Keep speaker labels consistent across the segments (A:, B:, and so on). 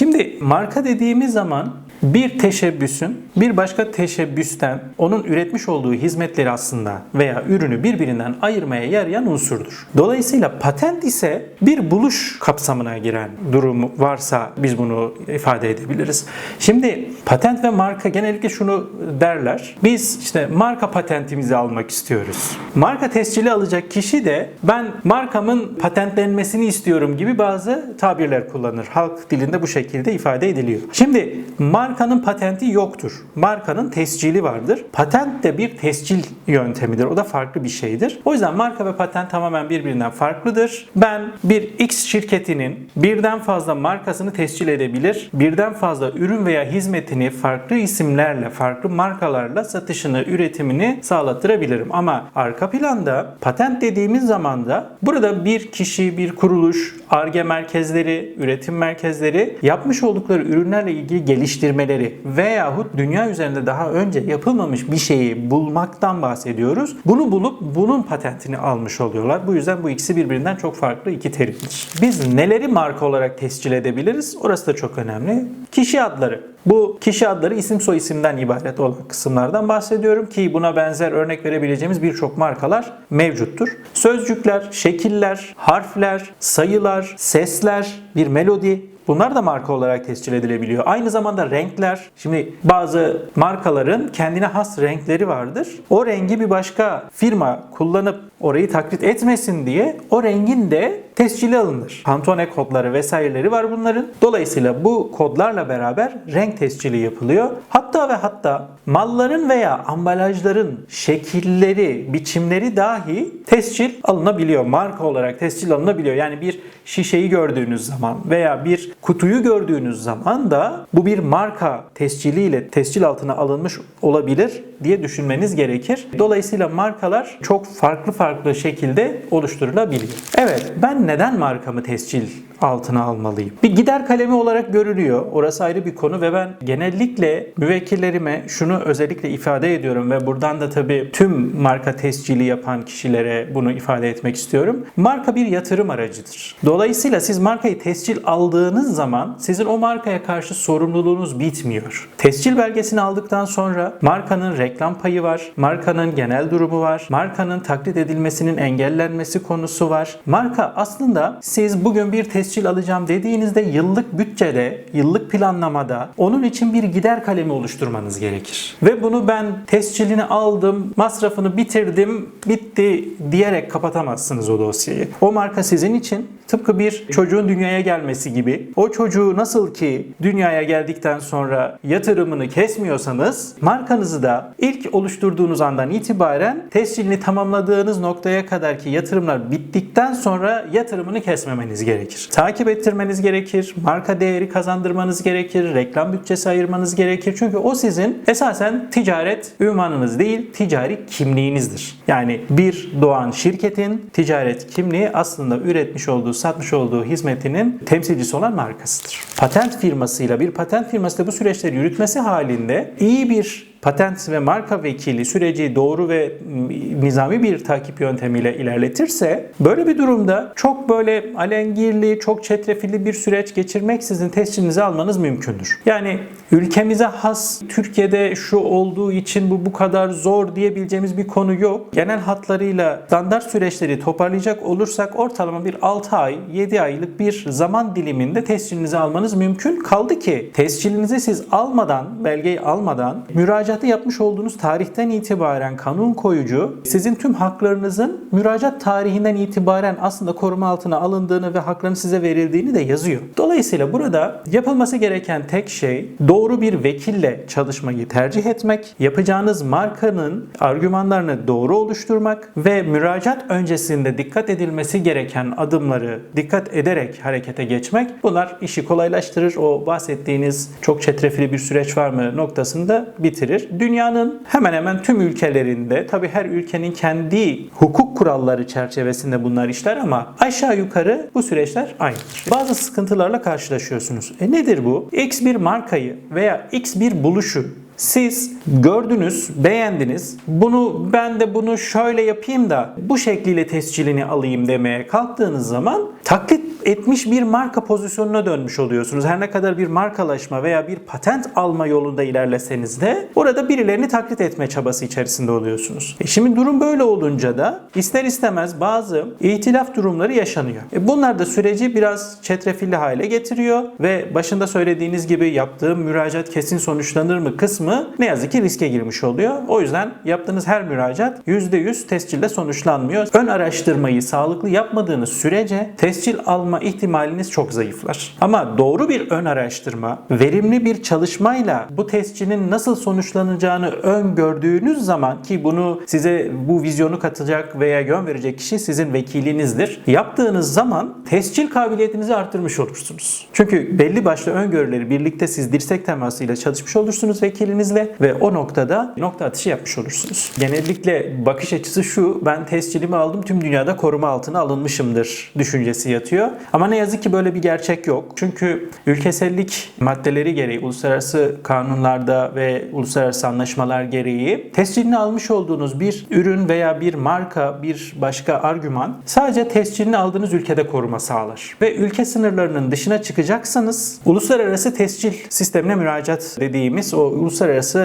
A: Şimdi marka dediğimiz zaman bir teşebbüsün bir başka teşebbüsten onun üretmiş olduğu hizmetleri aslında veya ürünü birbirinden ayırmaya yarayan unsurdur. Dolayısıyla patent ise bir buluş kapsamına giren durumu varsa biz bunu ifade edebiliriz. Şimdi patent ve marka genellikle şunu derler. Biz işte marka patentimizi almak istiyoruz. Marka tescili alacak kişi de ben markamın patentlenmesini istiyorum gibi bazı tabirler kullanır. Halk dilinde bu şekilde ifade ediliyor. Şimdi markanın patenti yoktur. Markanın tescili vardır. Patent de bir tescil yöntemidir. O da farklı bir şeydir. O yüzden marka ve patent tamamen birbirinden farklıdır. Ben bir X şirketinin birden fazla markasını tescil edebilir. Birden fazla ürün veya hizmetini farklı isimlerle, farklı markalarla satışını, üretimini sağlattırabilirim. Ama arka planda patent dediğimiz zaman da burada bir kişi, bir kuruluş, ARGE merkezleri, üretim merkezleri yapmış oldukları ürünlerle ilgili geliştirmeleri veyahut dünya üzerinde daha önce yapılmamış bir şeyi bulmaktan bahsediyoruz. Bunu bulup bunun patentini almış oluyorlar. Bu yüzden bu ikisi birbirinden çok farklı iki terimdir. Biz neleri marka olarak tescil edebiliriz? Orası da çok önemli. Kişi adları. Bu kişi adları isim soy isimden ibaret olan kısımlardan bahsediyorum ki buna benzer örnek verebileceğimiz birçok markalar mevcuttur. Sözcükler, şekiller, harfler, sayılar, sesler, bir melodi Bunlar da marka olarak tescil edilebiliyor. Aynı zamanda renkler. Şimdi bazı markaların kendine has renkleri vardır. O rengi bir başka firma kullanıp orayı taklit etmesin diye o rengin de tescili alınır. Pantone kodları vesaireleri var bunların. Dolayısıyla bu kodlarla beraber renk tescili yapılıyor. Hatta ve hatta malların veya ambalajların şekilleri, biçimleri dahi tescil alınabiliyor. Marka olarak tescil alınabiliyor. Yani bir şişeyi gördüğünüz zaman veya bir kutuyu gördüğünüz zaman da bu bir marka tesciliyle tescil altına alınmış olabilir diye düşünmeniz gerekir. Dolayısıyla markalar çok farklı farklı şekilde oluşturulabiliyor. Evet, ben neden markamı tescil altına almalıyım? Bir gider kalemi olarak görülüyor. Orası ayrı bir konu ve ben genellikle müvekkillerime şunu özellikle ifade ediyorum ve buradan da tabii tüm marka tescili yapan kişilere bunu ifade etmek istiyorum. Marka bir yatırım aracıdır. Dolayısıyla siz markayı tescil aldığınız zaman sizin o markaya karşı sorumluluğunuz bitmiyor. Tescil belgesini aldıktan sonra markanın reklam payı var, markanın genel durumu var, markanın taklit edilmesinin engellenmesi konusu var. Marka aslında siz bugün bir tescil alacağım dediğinizde yıllık bütçede, yıllık planlamada onun için bir gider kalemi oluşturmanız gerekir. Ve bunu ben tescilini aldım, masrafını bitirdim, bitti diyerek kapatamazsınız o dosyayı. O marka sizin için tıpkı bir çocuğun dünyaya gelmesi gibi o çocuğu nasıl ki dünyaya geldikten sonra yatırımını kesmiyorsanız markanızı da ilk oluşturduğunuz andan itibaren tescilini tamamladığınız noktaya kadar ki yatırımlar bittikten sonra yatırımını kesmemeniz gerekir. Takip ettirmeniz gerekir. Marka değeri kazandırmanız gerekir. Reklam bütçesi ayırmanız gerekir. Çünkü o sizin esasen ticaret ünvanınız değil, ticari kimliğinizdir. Yani bir doğan şirketin ticaret kimliği aslında üretmiş olduğu, satmış olduğu hizmetinin temsilcisi olan markasıdır. Patent firmasıyla bir patent firması da bu süreçleri yürütmesi halinde iyi bir patent ve marka vekili süreci doğru ve nizami bir takip yöntemiyle ilerletirse böyle bir durumda çok böyle alengirli, çok çetrefilli bir süreç geçirmeksizin tescilinizi almanız mümkündür. Yani ülkemize has Türkiye'de şu olduğu için bu bu kadar zor diyebileceğimiz bir konu yok. Genel hatlarıyla standart süreçleri toparlayacak olursak ortalama bir 6 ay, 7 aylık bir zaman diliminde tescilinizi almanız mümkün. Kaldı ki tescilinizi siz almadan, belgeyi almadan müracaatı yapmış olduğunuz tarihten itibaren kanun koyucu sizin tüm haklarınızın müracaat tarihinden itibaren aslında koruma altına alındığını ve hakların size verildiğini de yazıyor. Dolayısıyla burada yapılması gereken tek şey doğru bir vekille çalışmayı tercih etmek, yapacağınız markanın argümanlarını doğru oluşturmak ve müracaat öncesinde dikkat edilmesi gereken adımları dikkat ederek harekete geçmek bunlar işi kolaylaştırır. O bahsettiğiniz çok çetrefilli bir süreç var mı noktasında bitirir. Dünyanın hemen hemen tüm ülkelerinde tabi her ülkenin kendi hukuk kuralları çerçevesinde bunlar işler ama aşağı yukarı bu süreçler aynıdır. Bazı sıkıntılarla karşılaşıyorsunuz. E nedir bu? X bir markayı veya X bir buluşu siz gördünüz, beğendiniz. Bunu ben de bunu şöyle yapayım da bu şekliyle tescilini alayım demeye kalktığınız zaman taklit etmiş bir marka pozisyonuna dönmüş oluyorsunuz. Her ne kadar bir markalaşma veya bir patent alma yolunda ilerleseniz de orada birilerini taklit etme çabası içerisinde oluyorsunuz. E şimdi durum böyle olunca da ister istemez bazı itilaf durumları yaşanıyor. E bunlar da süreci biraz çetrefilli hale getiriyor ve başında söylediğiniz gibi yaptığım müracaat kesin sonuçlanır mı kısmı ne yazık ki riske girmiş oluyor. O yüzden yaptığınız her müracaat %100 tescille sonuçlanmıyor. Ön araştırmayı sağlıklı yapmadığınız sürece tescil alma ihtimaliniz çok zayıflar. Ama doğru bir ön araştırma, verimli bir çalışmayla bu tescilin nasıl sonuçlanacağını öngördüğünüz zaman ki bunu size bu vizyonu katacak veya yön verecek kişi sizin vekilinizdir. Yaptığınız zaman tescil kabiliyetinizi arttırmış olursunuz. Çünkü belli başlı öngörüleri birlikte siz dirsek temasıyla çalışmış olursunuz vekilinizle ve o noktada nokta atışı yapmış olursunuz. Genellikle bakış açısı şu, ben tescilimi aldım tüm dünyada koruma altına alınmışımdır düşüncesi yatıyor. Ama ne yazık ki böyle bir gerçek yok. Çünkü ülkesellik maddeleri gereği, uluslararası kanunlarda ve uluslararası anlaşmalar gereği tescilini almış olduğunuz bir ürün veya bir marka, bir başka argüman sadece tescilini aldığınız ülkede koruma sağlar. Ve ülke sınırlarının dışına çıkacaksanız uluslararası tescil sistemine müracaat dediğimiz o uluslararası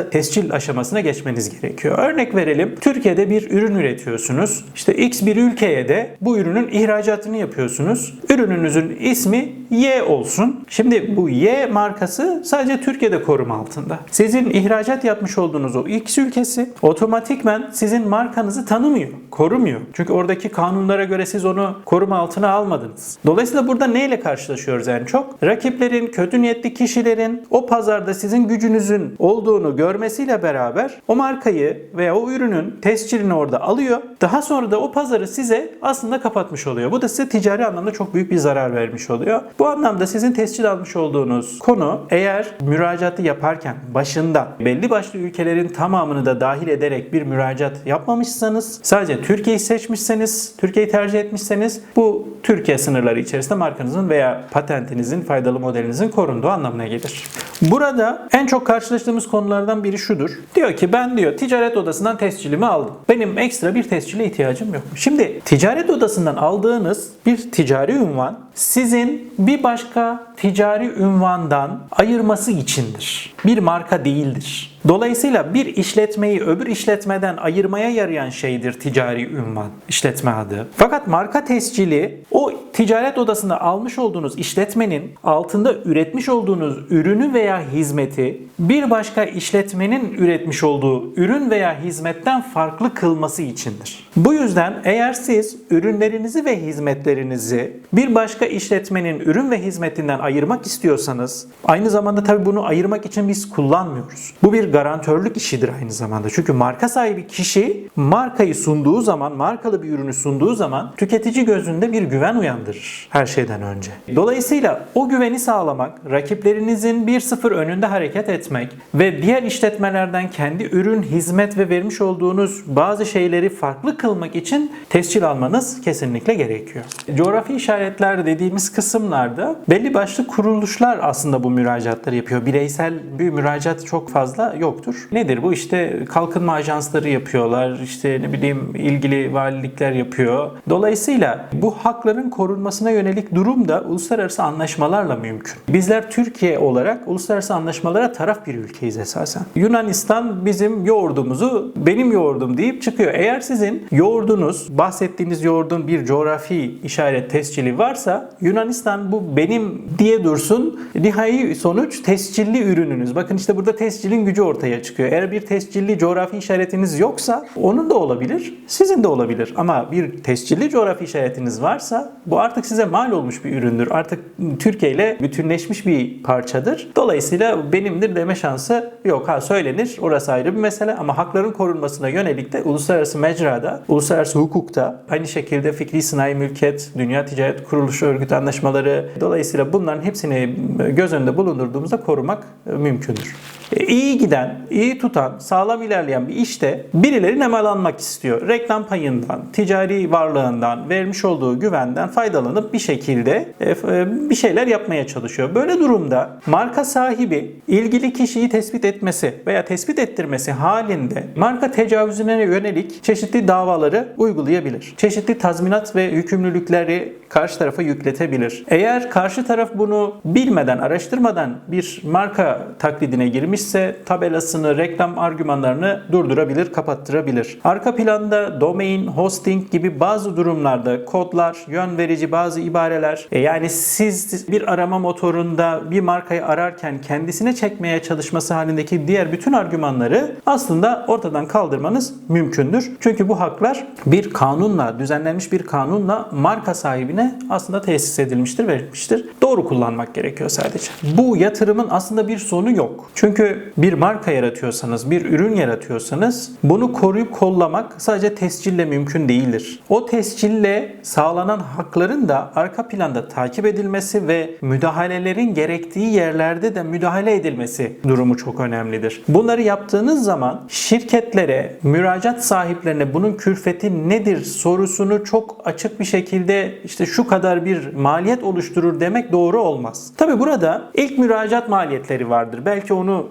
A: tescil aşamasına geçmeniz gerekiyor. Örnek verelim. Türkiye'de bir ürün üretiyorsunuz. İşte X bir ülkeye de bu ürünün ihracatını yapıyorsunuz. Ürününüzün ismi Y olsun. Şimdi bu Y markası sadece Türkiye'de koruma altında. Sizin ihracat yapmış olduğunuz o X ülkesi otomatikmen sizin markanızı tanımıyor, korumuyor. Çünkü oradaki kanunlara göre siz onu koruma altına almadınız. Dolayısıyla burada neyle karşılaşıyoruz en çok? Rakiplerin, kötü niyetli kişilerin o pazarda sizin gücünüzün olduğunu görmesiyle beraber o markayı veya o ürünün tescilini orada alıyor. Daha sonra da o pazarı size aslında kapatmış oluyor. Bu da size ticari anlamda çok büyük bir zarar vermiş oluyor. Bu anlamda sizin tescil almış olduğunuz konu eğer müracaatı yaparken başında belli başlı ülkelerin tamamını da dahil ederek bir müracaat yapmamışsanız sadece Türkiye'yi seçmişseniz, Türkiye'yi tercih etmişseniz bu Türkiye sınırları içerisinde markanızın veya patentinizin, faydalı modelinizin korunduğu anlamına gelir. Burada en çok karşılaştığımız konulardan biri şudur. Diyor ki ben diyor ticaret odasından tescilimi aldım. Benim ekstra bir tescile ihtiyacım yok. Şimdi ticaret odasından aldığınız bir ticari ünvan sizin bir başka ticari ünvandan ayırması içindir. Bir marka değildir. Dolayısıyla bir işletmeyi öbür işletmeden ayırmaya yarayan şeydir ticari ünvan, işletme adı. Fakat marka tescili o ticaret odasında almış olduğunuz işletmenin altında üretmiş olduğunuz ürünü veya hizmeti bir başka işletmenin üretmiş olduğu ürün veya hizmetten farklı kılması içindir. Bu yüzden eğer siz ürünlerinizi ve hizmetlerinizi bir başka işletmenin ürün ve hizmetinden ayırmak istiyorsanız aynı zamanda tabii bunu ayırmak için biz kullanmıyoruz. Bu bir garantörlük işidir aynı zamanda. Çünkü marka sahibi kişi markayı sunduğu zaman, markalı bir ürünü sunduğu zaman tüketici gözünde bir güven uyandırır her şeyden önce. Dolayısıyla o güveni sağlamak, rakiplerinizin 1-0 önünde hareket etmek ve diğer işletmelerden kendi ürün, hizmet ve vermiş olduğunuz bazı şeyleri farklı kılmak için tescil almanız kesinlikle gerekiyor. Coğrafi işaretler dediğimiz kısımlarda belli başlı kuruluşlar aslında bu müracaatları yapıyor. Bireysel bir müracaat çok fazla yoktur. Nedir bu? İşte kalkınma ajansları yapıyorlar. İşte ne bileyim ilgili valilikler yapıyor. Dolayısıyla bu hakların korunmasına yönelik durum da uluslararası anlaşmalarla mümkün. Bizler Türkiye olarak uluslararası anlaşmalara taraf bir ülkeyiz esasen. Yunanistan bizim yoğurdumuzu benim yoğurdum deyip çıkıyor. Eğer sizin yoğurdunuz, bahsettiğiniz yoğurdun bir coğrafi işaret tescili varsa Yunanistan bu benim diye dursun. Nihai sonuç tescilli ürününüz. Bakın işte burada tescilin gücü ortaya çıkıyor. Eğer bir tescilli coğrafi işaretiniz yoksa onun da olabilir, sizin de olabilir. Ama bir tescilli coğrafi işaretiniz varsa bu artık size mal olmuş bir üründür. Artık Türkiye ile bütünleşmiş bir parçadır. Dolayısıyla benimdir deme şansı yok. Ha söylenir. Orası ayrı bir mesele ama hakların korunmasına yönelik de uluslararası mecrada, uluslararası hukukta aynı şekilde fikri sanayi mülkiyet, Dünya Ticaret Kuruluşu örgüt anlaşmaları dolayısıyla bunların hepsini göz önünde bulundurduğumuzda korumak mümkündür. E, İyi giden, iyi tutan, sağlam ilerleyen bir işte birileri nemalanmak istiyor. Reklam payından, ticari varlığından, vermiş olduğu güvenden faydalanıp bir şekilde e, e, bir şeyler yapmaya çalışıyor. Böyle durumda marka sahibi ilgili kişiyi tespit etmesi veya tespit ettirmesi halinde marka tecavüzüne yönelik çeşitli davaları uygulayabilir. Çeşitli tazminat ve yükümlülükleri karşı tarafa yükletebilir. Eğer karşı taraf bunu bilmeden, araştırmadan bir marka taklidine girmişse tabelasını, reklam argümanlarını durdurabilir, kapattırabilir. Arka planda domain, hosting gibi bazı durumlarda kodlar, yön verici bazı ibareler e, yani siz bir arama motorunda bir markayı ararken kendisine çekmeye çalışması halindeki diğer bütün argümanları aslında ortadan kaldırmanız mümkündür. Çünkü bu haklar bir kanunla, düzenlenmiş bir kanunla marka sahibine aslında tesis edilmiştir, verilmiştir. Doğru kullanmak gerekiyor sadece. Bu yatırımın aslında bir sonu yok. Çünkü bir marka yaratıyorsanız, bir ürün yaratıyorsanız bunu koruyup kollamak sadece tescille mümkün değildir. O tescille sağlanan hakların da arka planda takip edilmesi ve müdahalelerin gerektiği yerlerde de müdahale edilmesi durumu çok önemlidir. Bunları yaptığınız zaman şirketlere, müracaat sahiplerine bunun külfeti nedir sorusunu çok açık bir şekilde işte şu kadar bir maliyet oluşturur demek doğru olmaz. Tabi burada ilk müracaat maliyetleri vardır. Belki onu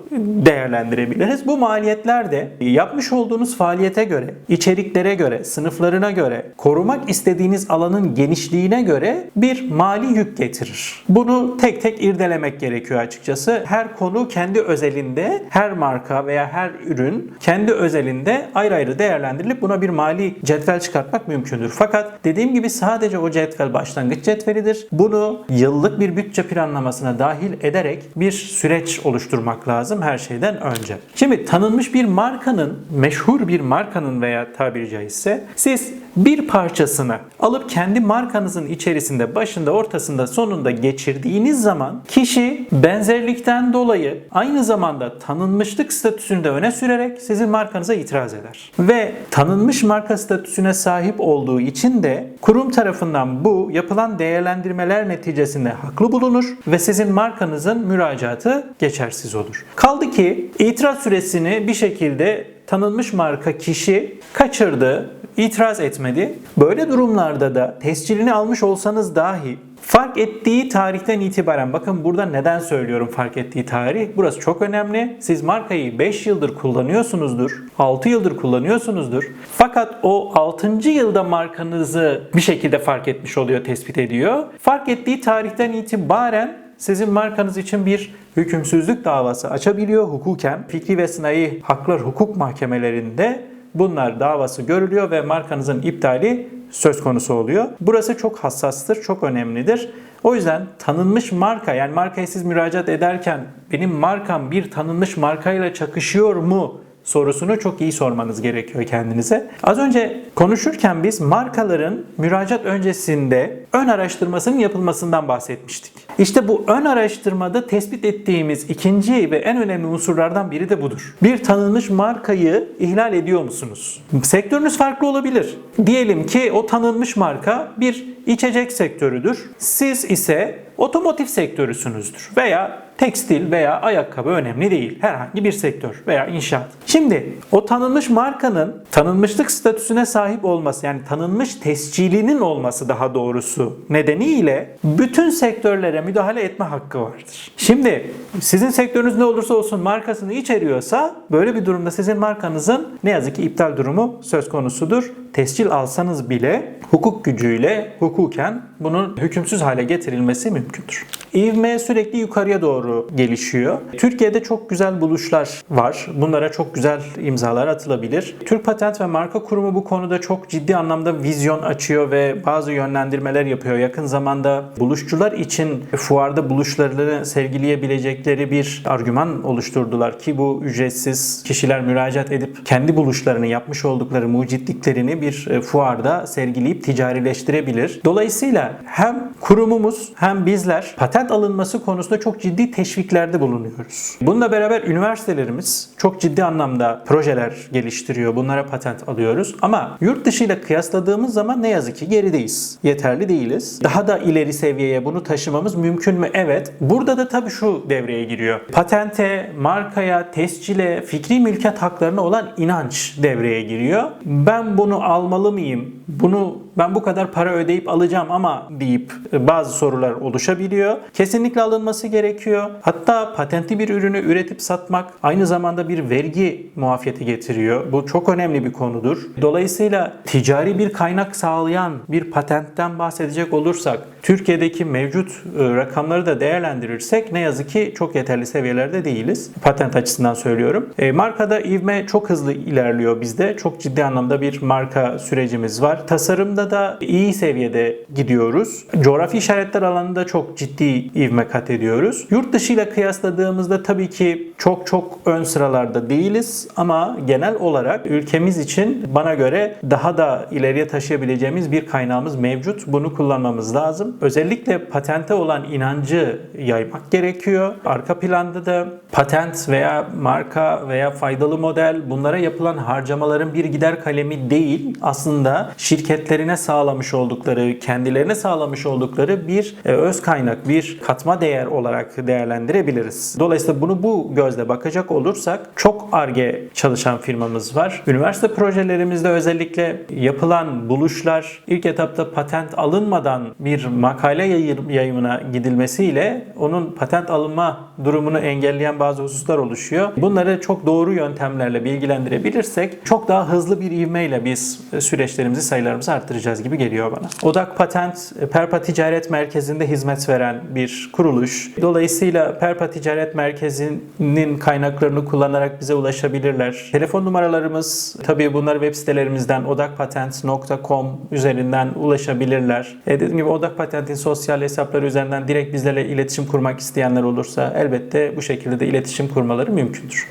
A: değerlendirebiliriz. Bu maliyetler de yapmış olduğunuz faaliyete göre, içeriklere göre, sınıflarına göre, korumak istediğiniz alanın genişliğine göre bir mali yük getirir. Bunu tek tek irdelemek gerekiyor açıkçası. Her konu kendi özelinde, her marka veya her ürün kendi özelinde ayrı ayrı değerlendirilip buna bir mali cetvel çıkartmak mümkündür. Fakat dediğim gibi sadece o cetvel başlangıç cetvelidir. Bunu yıllık bir bütçe planlamasına dahil ederek bir süreç oluşturmak lazım her şeyden önce. Şimdi tanınmış bir markanın, meşhur bir markanın veya tabiri caizse siz bir parçasını alıp kendi markanızın içerisinde başında, ortasında, sonunda geçirdiğiniz zaman kişi benzerlikten dolayı aynı zamanda tanınmışlık statüsünü de öne sürerek sizin markanıza itiraz eder. Ve tanınmış marka statüsüne sahip olduğu için de kurum tarafından bu yapılan değerlendirmeler neticesinde haklı bulunur ve sizin markanızın müracaatı geçersiz olur. Kaldı ki itiraz süresini bir şekilde tanınmış marka kişi kaçırdı, itiraz etmedi. Böyle durumlarda da tescilini almış olsanız dahi fark ettiği tarihten itibaren bakın burada neden söylüyorum fark ettiği tarih. Burası çok önemli. Siz markayı 5 yıldır kullanıyorsunuzdur. 6 yıldır kullanıyorsunuzdur. Fakat o 6. yılda markanızı bir şekilde fark etmiş oluyor, tespit ediyor. Fark ettiği tarihten itibaren sizin markanız için bir hükümsüzlük davası açabiliyor hukuken. Fikri ve sınai haklar hukuk mahkemelerinde bunlar davası görülüyor ve markanızın iptali söz konusu oluyor. Burası çok hassastır, çok önemlidir. O yüzden tanınmış marka yani markaya siz müracaat ederken benim markam bir tanınmış markayla çakışıyor mu sorusunu çok iyi sormanız gerekiyor kendinize. Az önce konuşurken biz markaların müracaat öncesinde ön araştırmasının yapılmasından bahsetmiştik. İşte bu ön araştırmada tespit ettiğimiz ikinci ve en önemli unsurlardan biri de budur. Bir tanınmış markayı ihlal ediyor musunuz? Sektörünüz farklı olabilir. Diyelim ki o tanınmış marka bir içecek sektörüdür. Siz ise otomotiv sektörüsünüzdür veya tekstil veya ayakkabı önemli değil. Herhangi bir sektör veya inşaat. Şimdi o tanınmış markanın tanınmışlık statüsüne sahip olması yani tanınmış tescilinin olması daha doğrusu nedeniyle bütün sektörlere müdahale etme hakkı vardır. Şimdi sizin sektörünüz ne olursa olsun markasını içeriyorsa böyle bir durumda sizin markanızın ne yazık ki iptal durumu söz konusudur. Tescil alsanız bile hukuk gücüyle hukuken bunun hükümsüz hale getirilmesi mümkündür. İvme sürekli yukarıya doğru gelişiyor. Türkiye'de çok güzel buluşlar var. Bunlara çok güzel imzalar atılabilir. Türk Patent ve Marka Kurumu bu konuda çok ciddi anlamda vizyon açıyor ve bazı yönlendirmeler yapıyor. Yakın zamanda buluşçular için fuarda buluşlarını sergileyebilecekleri bir argüman oluşturdular ki bu ücretsiz kişiler müracaat edip kendi buluşlarını yapmış oldukları mucitliklerini bir e, fuarda sergileyip ticarileştirebilir. Dolayısıyla hem kurumumuz hem bizler patent alınması konusunda çok ciddi teşviklerde bulunuyoruz. Bununla beraber üniversitelerimiz çok ciddi anlamda projeler geliştiriyor. Bunlara patent alıyoruz. Ama yurt dışı ile kıyasladığımız zaman ne yazık ki gerideyiz. Yeterli değiliz. Daha da ileri seviyeye bunu taşımamız mümkün mü? Evet. Burada da tabii şu devreye giriyor. Patente, markaya, tescile, fikri mülkiyet haklarına olan inanç devreye giriyor. Ben bunu almalı mıyım? Bunu ben bu kadar para ödeyip alacağım ama deyip e, bazı sorular oluşabiliyor. Kesinlikle alınması gerekiyor. Hatta patentli bir ürünü üretip satmak aynı zamanda bir vergi muafiyeti getiriyor. Bu çok önemli bir konudur. Dolayısıyla ticari bir kaynak sağlayan bir patentten bahsedecek olursak Türkiye'deki mevcut e, rakamları da değerlendirirsek ne yazık ki çok yeterli seviyelerde değiliz. Patent açısından söylüyorum. E, markada ivme çok hızlı ilerliyor bizde. Çok ciddi anlamda bir marka sürecimiz var. Tasarımda da iyi seviyede gidiyoruz. Coğrafi işaretler alanında çok ciddi ivme kat ediyoruz. Yurt dışı ile kıyasladığımızda tabii ki çok çok ön sıralarda değiliz ama genel olarak ülkemiz için bana göre daha da ileriye taşıyabileceğimiz bir kaynağımız mevcut. Bunu kullanmamız lazım. Özellikle patente olan inancı yaymak gerekiyor. Arka planda da patent veya marka veya faydalı model bunlara yapılan harcamaların bir gider kalemi değil. Aslında şirketlerine sağlamış oldukları, kendilerine sağlamış oldukları bir e, öz kaynak, bir katma değer olarak değerlendirebiliriz. Dolayısıyla bunu bu gözle bakacak olursak çok arge çalışan firmamız var. Üniversite projelerimizde özellikle yapılan buluşlar ilk etapta patent alınmadan bir makale yayı- yayımına gidilmesiyle onun patent alınma durumunu engelleyen bazı hususlar oluşuyor. Bunları çok doğru yöntemlerle bilgilendirebilirsek çok daha hızlı bir ivmeyle biz süreçlerimizi, sayılarımızı arttıracağız gibi geliyor bana. Odak Patent, Perpa Ticaret Merkezi'nde hizmet veren bir kuruluş. Dolayısıyla Perpa Ticaret Merkezi'nin kaynaklarını kullanarak bize ulaşabilirler. Telefon numaralarımız tabii bunları web sitelerimizden odakpatent.com üzerinden ulaşabilirler. E dediğim gibi Odak Patent'in sosyal hesapları üzerinden direkt bizlerle iletişim kurmak isteyenler olursa elbette bu şekilde de iletişim kurmaları mümkündür.